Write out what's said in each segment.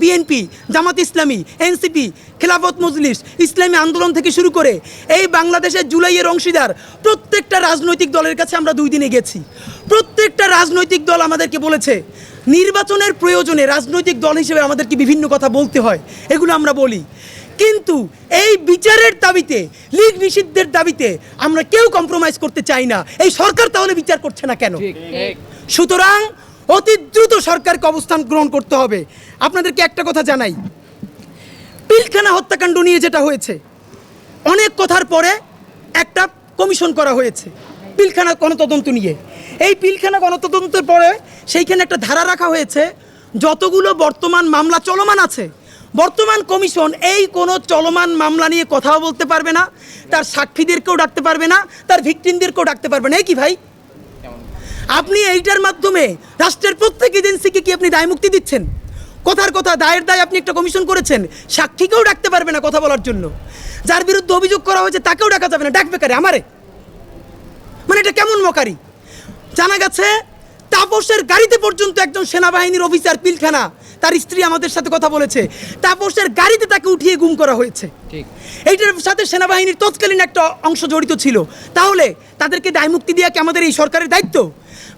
BNP Jamaat Islami NCP Khelafat Majlis ইসলামী আন্দোলন থেকে শুরু করে এই বাংলাদেশের জুলাইয়ের অংশীদার প্রত্যেকটা রাজনৈতিক দলের কাছে আমরা দুই দিনে গেছি। প্রত্যেকটা রাজনৈতিক দল আমাদেরকে বলেছে নির্বাচনের প্রয়োজনে রাজনৈতিক দল হিসেবে আমাদেরকে বিভিন্ন কথা বলতে হয় এগুলো আমরা বলি। কিন্তু এই বিচারের দাবিতে লীগ নিষিদ্ধের দাবিতে আমরা কেউ কম্প্রোমাইজ করতে চাই না। এই সরকার তাহলে বিচার করছে না কেন? সুতরাং অতি দ্রুত সরকারকে অবস্থান গ্রহণ করতে হবে। আপনাদেরকে একটা কথা জানাই। পিলখানা হত্যাকাণ্ড নিয়ে যেটা হয়েছে, অনেক কথার পরে একটা কমিশন করা হয়েছে পিলখানা গণতদন্ত নিয়ে। এই পিলখানা গণতদন্তের পরে সেইখানে একটা ধারা রাখা হয়েছে, যতগুলো বর্তমান মামলা চলমান আছে, বর্তমান কমিশন এই কোনো চলমান মামলা নিয়ে কথাও বলতে পারবে না, তার সাক্ষীদেরকেও ডাকতে পারবে না, তার ভিকটিমদেরকেও ডাকতে পারবে না। কি ভাই? আপনি এইটার মাধ্যমে রাষ্ট্রের প্রত্যেক এজেন্সিকে কি আপনি দায় মুক্তি দিচ্ছেন? কথার কথা, দায়ের দায় আপনি একটা কমিশন করেছেন, সাক্ষীকেও ডাকতে পারবে না কথা বলার জন্য। যার বিরুদ্ধে অভিযোগ করা হয়েছে, তাকেও ডাকা যাবে না, ডাকবে কারে? আমারে? মানে এটা কেমন মকারি? জানা গেছে, তাপসের গাড়িতে পর্যন্ত একজন সেনাবাহিনীর অফিসার, পিলখানা তার স্ত্রী আমাদের সাথে কথা বলেছে। তাপসের গাড়িতে তাকে উঠিয়ে গুম করা হয়েছে। ঠিক। এইটার সাথে সেনাবাহিনীর তৎকালীন একটা অংশ জড়িত ছিল। তাহলে তাদেরকে দায়মুক্তি দেওয়া কি আমাদের এই সরকারের দায়িত্ব?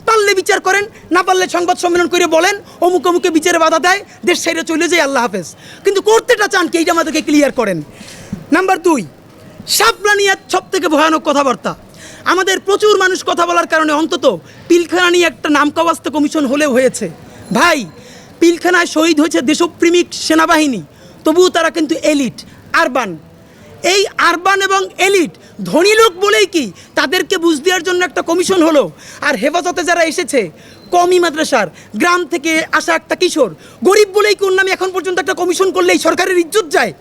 পারলে বিচার করেন না পারলে সংবাদ সম্মেলন করে বলেন অমুক অমুকে বিচারে বাধা দেয় দেশ সাইডে চলে যায় আল্লাহ হাফেজ। কিন্তু করতেটা চান কি? এইটা আমাদেরকে ক্লিয়ার করেন। নাম্বার দুই সাপলা নিয়ে সব থেকে ভয়ানক কথাবার্তা। আমাদের প্রচুর মানুষ কথা বলার কারণে অন্তত পিলখানা নিয়ে একটা নামকাওয়াস্ত কমিশন হলেও হয়েছে। ভাই পিলখানায় শহীদ হয়েছে দেশপ্রেমিক সেনাবাহিনী, তবুও তারা কিন্তু এলিট, আরবান। এই আরবান এবং এলিট ধনী লোক বলেই কি তাদেরকে বুঝ দেওয়ার জন্য একটা কমিশন হলো। আর হেফাজতে যারা এসেছে, কমি মাদ্রাসার, গ্রাম থেকে আসা একটা কিশোর, গরিব বলেই কি ওর নামে এখন পর্যন্ত একটা কমিশন করলে এই সরকারের ইজ্জত যায়?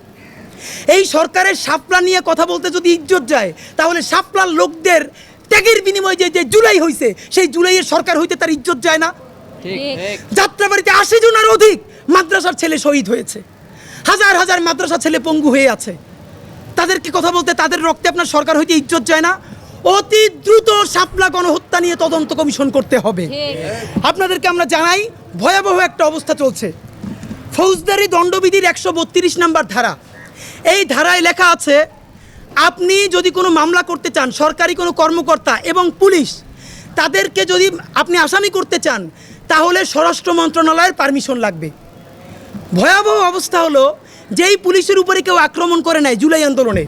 এই সরকারের সাপলা নিয়ে কথা বলতে যদি ইজ্জত যায়, তাহলে সাপলার লোকদের ত্যাগের বিনিময়ে যে জুলাই হয়েছে সেই জুলাইয়ের সরকার হইতে তার ইজ্জত যায় না? যাত্রাবাড়িতে আশি জনের অধিক মাদ্রাসার ছেলে শহীদ হয়েছে। হাজার হাজার মাদ্রাসা ছেলে পঙ্গু হয়ে আছে। তাদেরকে কথা বলতে তাদের রক্তে আপনার সরকার হইতে ইজ্জত যায় না। অতি দ্রুত শাপলা গণহত্যা নিয়ে তদন্ত কমিশন করতে হবে। আপনাদেরকে আমরা জানাই ভয়াবহ একটা অবস্থা চলছে। ফৌজদারি দণ্ডবিধির একশো বত্রিশ নাম্বার ধারা। এই ধারায় লেখা আছে আপনি যদি কোনো মামলা করতে চান সরকারি কোনো কর্মকর্তা এবং পুলিশ তাদেরকে যদি আপনি আসামি করতে চান তাহলে স্বরাষ্ট্র মন্ত্রণালয়ের পারমিশন লাগবে। ভয়াবহ অবস্থা হলো যেই পুলিশের উপরে কেউ আক্রমণ করে নাই জুলাই আন্দোলনে।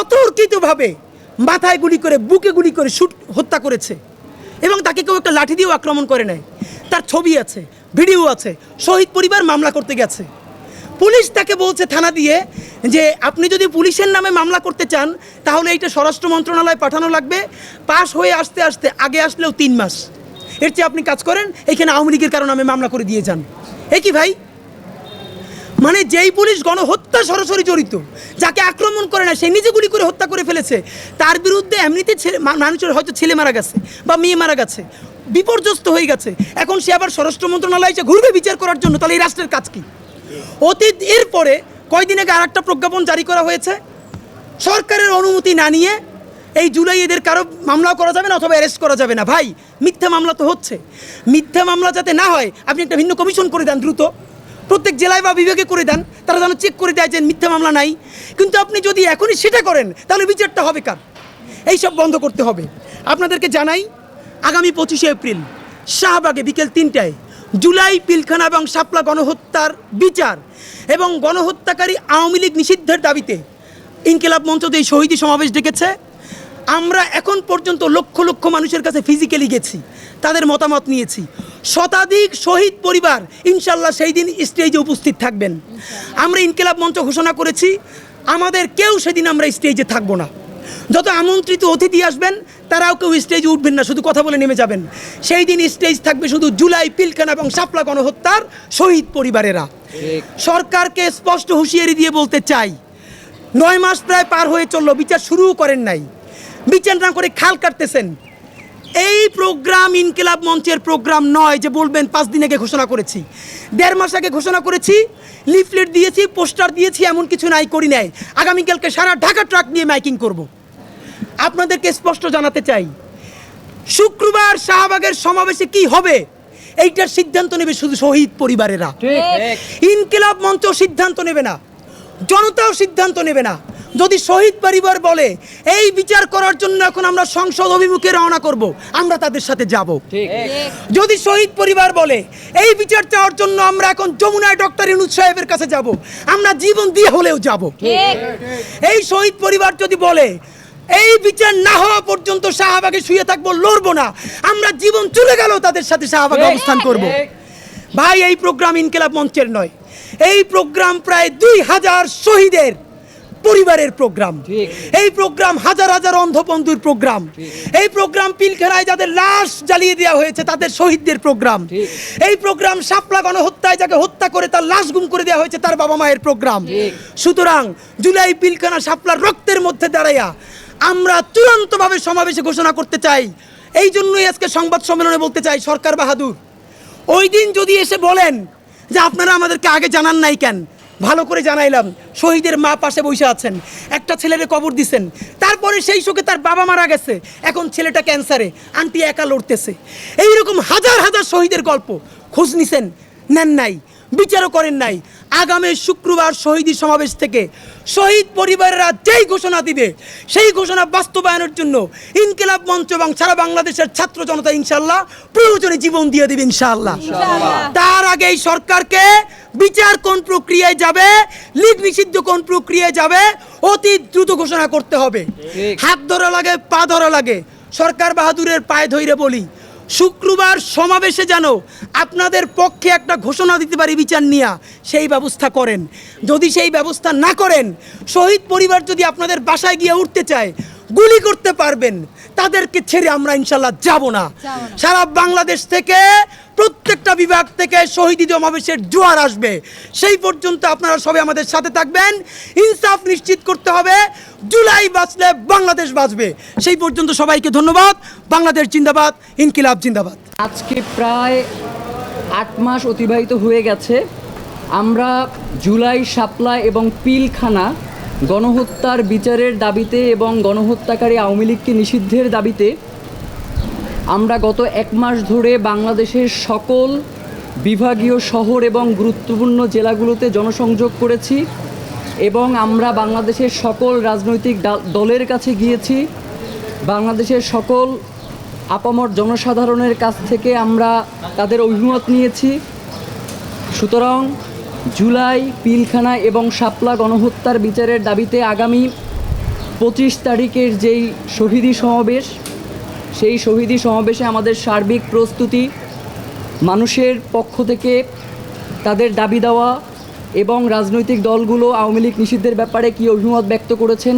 অতর্কিতভাবে মাথায় গুলি করে, বুকে গুলি করে শুট, হত্যা করেছে। এবং তাকে কেউ একটা লাঠি দিয়েও আক্রমণ করে নেয় তার ছবি আছে, ভিডিও আছে, শহীদ পরিবার মামলা করতে গেছে। পুলিশ তাকে বলছে থানা দিয়ে যে, আপনি যদি পুলিশের নামে মামলা করতে চান, তাহলে এইটা স্বরাষ্ট্র মন্ত্রণালয়ে পাঠানো লাগবে। পাশ হয়ে আসতে আসতে আগে আসলেও তিন মাস। এর চেয়ে আপনি কাজ করেন, এখানে আওয়ামী লীগের কারণে আমি মামলা করে দিয়ে যান। এ কি ভাই? মানে যেই পুলিশ গণহত্যা সরাসরি জড়িত, যাকে আক্রমণ করে না, সে নিজে গুলি করে হত্যা করে ফেলেছে, তার বিরুদ্ধে এমনিতে ছেলে মানুষের হয়তো ছেলে মারা গেছে বা মেয়ে মারা গেছে, বিপর্যস্ত হয়ে গেছে। এখন সে আবার স্বরাষ্ট্র মন্ত্রণালয় এসে ঘুরবে বিচার করার জন্য, তাহলে এই রাষ্ট্রের কাজ কি? অতীত এরপরে কয়দিন আগে আর একটা প্রজ্ঞাপন জারি করা হয়েছে, সরকারের অনুমতি না নিয়ে এই জুলাই এদের কারও মামলাও করা যাবে না অথবা অ্যারেস্ট করা যাবে না। ভাই, মিথ্যা মামলা তো হচ্ছে। মিথ্যা মামলা যাতে না হয়, আপনি একটা ভিন্ন কমিশন করে দেন দ্রুত। প্রত্যেক জেলায় বা বিভাগে করে দেন, তারা যেন চেক করে দেয় যে মিথ্যা মামলা নাই। কিন্তু আপনি যদি এখনই সেটা করেন, তাহলে বিচারটা হবে কার? এইসব বন্ধ করতে হবে। আপনাদেরকে জানাই, আগামী পঁচিশে এপ্রিল, শাহবাগে বিকেল তিনটায় জুলাই পিলখানা এবং শাপলা গণহত্যার বিচার এবং গণহত্যাকারী আওয়ামী লীগ নিষিদ্ধের দাবিতে ইনকিলাব মঞ্চ এই শহীদী সমাবেশ ডেকেছে আমরা এখন পর্যন্ত লক্ষ লক্ষ মানুষের কাছে ফিজিক্যালি গেছি তাদের মতামত নিয়েছি। শতাধিক শহীদ পরিবার ইনশাল্লাহ সেই দিন স্টেজে উপস্থিত থাকবেন। আমরা ইনকিলাব মঞ্চ ঘোষণা করেছি আমাদের কেউ সেদিন আমরা স্টেজে থাকব না। যত আমন্ত্রিত অতিথি আসবেন তারাও কেউ স্টেজে উঠবেন না শুধু কথা বলে নেমে যাবেন। সেই দিন স্টেজ থাকবে শুধু জুলাই পিলখানা এবং সাপলা গণহত্যার শহীদ পরিবারেরা। সরকারকে স্পষ্ট হুঁশিয়ারি দিয়ে বলতে চাই নয় মাস প্রায় পার হয়ে চলল বিচার শুরুও করেন নাই। বিচার না করে খাল কাটতেছেন। এই প্রোগ্রাম ইনকিলাব মঞ্চের প্রোগ্রাম নয় যে বলবেন পাঁচ দিন আগে ঘোষণা করেছি। দেড় মাস আগে ঘোষণা করেছি লিফলেট দিয়েছি পোস্টার দিয়েছি এমন কিছু নাই করি নাই। আগামীকালকে সারা ঢাকা ট্রাক নিয়ে মাইকিং করব। আপনাদেরকে স্পষ্ট জানাতে চাই শুক্রবার শাহবাগের সমাবেশে কি হবে? এইটার সিদ্ধান্ত নেবে শুধু শহীদ পরিবারেরা। ইনকিলাব মঞ্চ সিদ্ধান্ত নেবে না জনতাও সিদ্ধান্ত নেবে না। যদি শহীদ পরিবার বলে এই বিচার করার জন্য এখন আমরা সংসদ অভিমুখে রওনা করব আমরা তাদের সাথে যাব। যদি শহীদ পরিবার বলে এই বিচার চাওয়ার জন্য আমরা এখন যমুনায় ডক্টর ইনুজ সাহেবের কাছে যাব আমরা জীবন দিয়ে হলেও যাব। এই শহীদ পরিবার যদি বলে এই বিচার না হওয়া পর্যন্ত শাহবাগে শুয়ে থাকব লড়বো না আমরা জীবন চলে গেল তাদের সাথে শাহবাগে অবস্থান করব। ভাই এই প্রোগ্রাম ইনকেলাব মঞ্চের নয় এই প্রোগ্রাম প্রায় দুই হাজার শহীদের পরিবারের প্রোগ্রাম। এই প্রোগ্রাম হাজার হাজার অন্ধবন্ধুর প্রোগ্রাম। এই প্রোগ্রাম পিলখানায় যাদের লাশ জ্বালিয়ে দেওয়া হয়েছে তাদের শহীদদের প্রোগ্রাম। এই প্রোগ্রাম শাপলা গণহত্যায় যাকে হত্যা করে তার লাশ গুম করে দেওয়া হয়েছে তার বাবা মায়ের প্রোগ্রাম। সুতরাং জুলাই পিলখানা সাপলার রক্তের মধ্যে দাঁড়াইয়া আমরা চূড়ান্তভাবে সমাবেশে ঘোষণা করতে চাই। এই জন্যই আজকে সংবাদ সম্মেলনে বলতে চাই সরকার বাহাদুর ওই দিন যদি এসে বলেন যে আপনারা আমাদেরকে আগে জানান নাই কেন ভালো করে জানাইলাম, শহীদের মা পাশে বসে আছেন, একটা ছেলের কবর দিছেন, তারপরে সেই শোকে তার বাবা মারা গেছে, এখন ছেলেটা ক্যান্সারে, আন্টি একা লড়তেছে। এইরকম হাজার হাজার শহীদের গল্প খোঁজ নিছেন, নেন নাই। বিচারও করেন নাই। আগামী শুক্রবার শহীদি সমাবেশ থেকে শহীদ পরিবারেরা যেই ঘোষণা দিবে সেই ঘোষণা বাস্তবায়নের জন্য ইনকিলাব মঞ্চ এবং সারা বাংলাদেশের ছাত্র জনতা ইনশাল্লাহ প্রয়োজনে জীবন দিয়ে দেবে ইনশাআল্লাহ। তার আগে এই সরকারকে বিচার কোন প্রক্রিয়ায় যাবে লিগ নিষিদ্ধ কোন প্রক্রিয়ায় যাবে অতি দ্রুত ঘোষণা করতে হবে। হাত ধরা লাগে পা ধরা লাগে। সরকার বাহাদুরের পায়ে ধইরে বলি শুক্রবার সমাবেশে যেন আপনাদের পক্ষে একটা ঘোষণা দিতে পারি বিচার নিয়ে সেই ব্যবস্থা করেন। যদি সেই ব্যবস্থা না করেন শহীদ পরিবার যদি আপনাদের বাসায় গিয়ে উঠতে চায় গুলি করতে পারবেন। তাদেরকে ছেড়ে আমরা ইনশাল্লাহ যাব না। সারা বাংলাদেশ থেকে প্রত্যেকটা বিভাগ থেকে শহীদ সমাবেশের জোয়ার আসবে। সেই পর্যন্ত আপনারা সবাই আমাদের সাথে থাকবেন। ইনসাফ নিশ্চিত করতে হবে। জুলাই বাঁচলে বাংলাদেশ বাঁচবে। সেই পর্যন্ত সবাইকে ধন্যবাদ। বাংলাদেশ জিন্দাবাদ, ইনকিলাব জিন্দাবাদ। আজকে প্রায় আট মাস অতিবাহিত হয়ে গেছে। আমরা জুলাই শাপলা এবং পিলখানা গণহত্যার বিচারের দাবিতে এবং গণহত্যাকারী আওয়ামী লীগকে নিষিদ্ধের দাবিতে আমরা গত এক মাস ধরে বাংলাদেশের সকল বিভাগীয় শহর এবং গুরুত্বপূর্ণ জেলাগুলোতে জনসংযোগ করেছি এবং আমরা বাংলাদেশের সকল রাজনৈতিক দলের কাছে গিয়েছি। বাংলাদেশের সকল আপামর জনসাধারণের কাছ থেকে আমরা তাদের অভিমত নিয়েছি। সুতরাং জুলাই, পিলখানা এবং শাপলা গণহত্যার বিচারের দাবিতে আগামী পঁচিশ তারিখের যেই শহীদি সমাবেশ সেই শহীদি সমাবেশে আমাদের সার্বিক প্রস্তুতি, মানুষের পক্ষ থেকে তাদের দাবি দেওয়া এবং রাজনৈতিক দলগুলো আওয়ামী লীগ নিষিদ্ধের ব্যাপারে কী অভিমত ব্যক্ত করেছেন